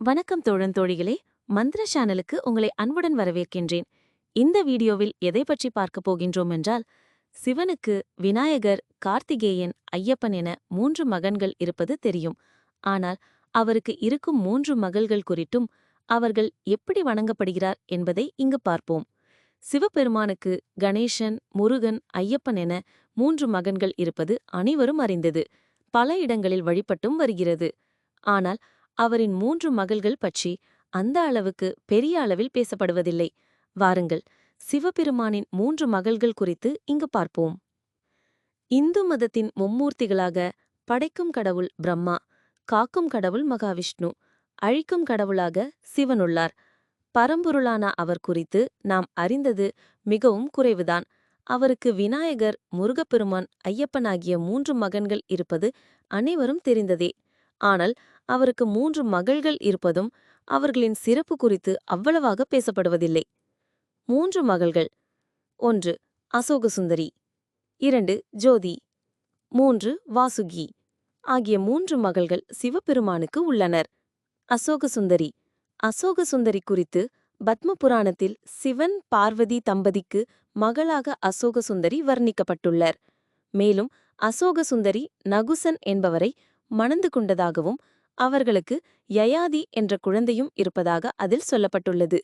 வணக்கம் தோழன் தோழிகளே. மந்திர சேனலுக்கு உங்களை அன்புடன் வரவேற்கின்றேன். இந்த வீடியோவில் எதை பற்றி பார்க்கப் போகின்றோம் என்றால் சிவனுக்கு விநாயகர் கார்த்திகேயன் ஐயப்பன் என மூன்று மகன்கள் இருப்பது தெரியும். ஆனால் அவருக்கு இருக்கும் மூன்று மகள்கள் குறித்தும் அவர்கள் எப்படி வணங்கப்படுகிறார் என்பதை இங்கு பார்ப்போம். சிவபெருமானுக்கு கணேசன் முருகன் ஐயப்பன் என மூன்று மகன்கள் இருப்பது அனைவரும் அறிந்தது. பல இடங்களில் வழிபட்டும் வருகிறது. ஆனால் அவரின் மூன்று மகள்கள் பற்றி அந்த அளவுக்கு பெரிய அளவில் பேசப்படுவதில்லை. வாருங்கள் சிவபெருமானின் மூன்று மகள்கள் குறித்து இங்கு பார்ப்போம். இந்து மதத்தின் மும்மூர்த்திகளாக படைக்கும் கடவுள் பிரம்மா காக்கும் கடவுள் மகாவிஷ்ணு அழிக்கும் கடவுளாக சிவனுள்ளார். பரம்பொருளான அவர் குறித்து நாம் அறிந்தது மிகவும் குறைவுதான். அவருக்கு விநாயகர் முருகப்பெருமான் ஐயப்பன் ஆகிய மூன்று மகன்கள் இருப்பது அனைவரும் தெரிந்ததே. ஆனால் அவருக்கு மூன்று மகள்கள் இருப்பதும் அவர்களின் சிறப்பு குறித்து அவ்வளவாக பேசப்படுவதில்லை. மூன்று மகள்கள். ஒன்று அசோகசுந்தரி. இரண்டு ஜோதி. மூன்று வாசுகி. ஆகிய மூன்று மகள்கள் சிவபெருமானுக்கு உள்ளனர். அசோகசுந்தரி. அசோகசுந்தரி குறித்து பத்ம புராணத்தில் சிவன் பார்வதி தம்பதிக்கு மகளாக அசோகசுந்தரி வர்ணிக்கப்பட்டுள்ளார். மேலும் அசோகசுந்தரி நகுசன் என்பவரை மணந்து கொண்டதாகவும் அவர்களுக்கு யயாதி என்ற குழந்தையும் இருப்பதாக அதில் சொல்லப்பட்டுள்ளது.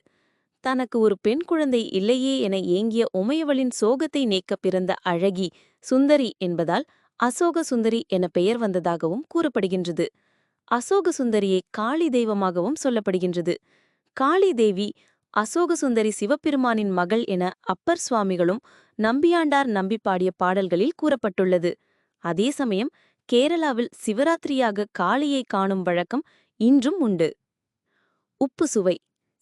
தனக்கு ஒரு பெண் குழந்தை இல்லையே என ஏங்கிய உமையவளின் சோகத்தை நீக்க பிறந்த அழகி சுந்தரி என்பதால் அசோக சுந்தரி என பெயர் வந்ததாகவும் கூறப்படுகின்றது. அசோக சுந்தரியை காளி தெய்வமாகவும் சொல்லப்படுகின்றது. காளி தேவி அசோக சுந்தரி சிவபெருமானின் மகள் என அப்பர் சுவாமிகளும் நம்பியாண்டார் நம்பி பாடிய பாடல்களில் கூறப்பட்டுள்ளது. அதே சமயம் கேரளாவில் சிவராத்திரியாக காளியை காணும் வழக்கம் இன்றும் உண்டு. உப்பு சுவை.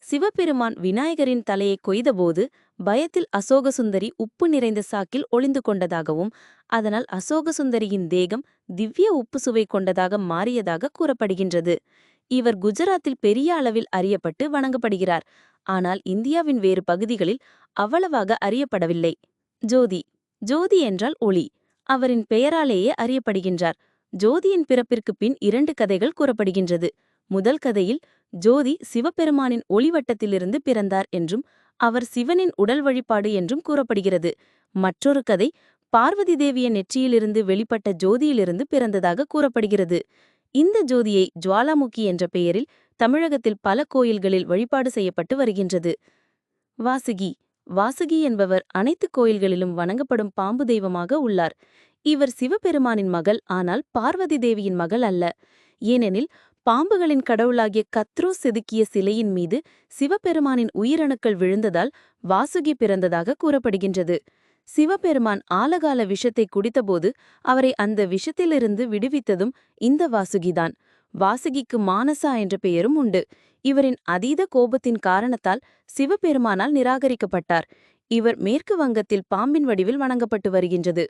சிவபெருமான் விநாயகரின் தலையை கொய்தபோது பயத்தில் அசோகசுந்தரி உப்பு நிறைந்த சாக்கில் ஒளிந்து கொண்டதாகவும் அதனால் அசோகசுந்தரியின் தேகம் திவ்ய உப்பு சுவை கொண்டதாக மாறியதாக கூறப்படுகின்றது. இவர் குஜராத்தில் பெரிய அளவில் அறியப்பட்டு வணங்கப்படுகிறார். ஆனால் இந்தியாவின் வேறு பகுதிகளில் அவ்வளவாக அறியப்படவில்லை. ஜோதி. ஜோதி என்றால் ஒளி. அவரின் பெயராலேயே அறியப்படுகின்றார். ஜோதியின் பிறப்பிற்கு பின் இரண்டு கதைகள் கூறப்படுகின்றது. முதல் கதையில் ஜோதி சிவபெருமானின் ஒளிவட்டத்திலிருந்து பிறந்தார் என்றும் அவர் சிவனின் உடல் வழிபாடு என்றும் கூறப்படுகிறது. மற்றொரு கதை பார்வதி தேவிய நெற்றியிலிருந்து வெளிப்பட்ட ஜோதியிலிருந்து பிறந்ததாக கூறப்படுகிறது. இந்த ஜோதியை ஜுவாலாமுகி என்ற பெயரில் தமிழகத்தில் பல கோயில்களில் வழிபாடு செய்யப்பட்டு வருகின்றது. வாசுகி வாசுகி என்பவர் அனைத்து கோயில்களிலும் வணங்கப்படும் பாம்பு தெய்வமாக உள்ளார். இவர் சிவபெருமானின் மகள் ஆனால் பார்வதி தேவியின் மகள் அல்ல. ஏனெனில் பாம்புகளின் கடவுளாகிய கத்ரோ செதுக்கிய சிலையின் மீது சிவபெருமானின் உயிரணுக்கள் விழுந்ததால் வாசுகி பிறந்ததாக கூறப்படுகின்றது. சிவபெருமான் ஆலகால விஷத்தை குடித்தபோது அவரை அந்த விஷத்திலிருந்து விடுவித்ததும் இந்த வாசுகிதான். வாசுகிக்கு மானசா என்ற பெயரும் உண்டு. இவரின் அதீத கோபத்தின் காரணத்தால் சிவபெருமானால் நிராகரிக்கப்பட்டார். இவர் மேற்கு வங்கத்தில் பாம்பின் வடிவில் வணங்கப்பட்டு வருகின்றது.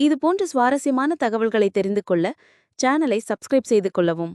இதுபோன்ற சுவாரஸ்யமான தகவல்களை தெரிந்து கொள்ள சேனலை சப்ஸ்கிரைப் செய்து கொள்ளவும்.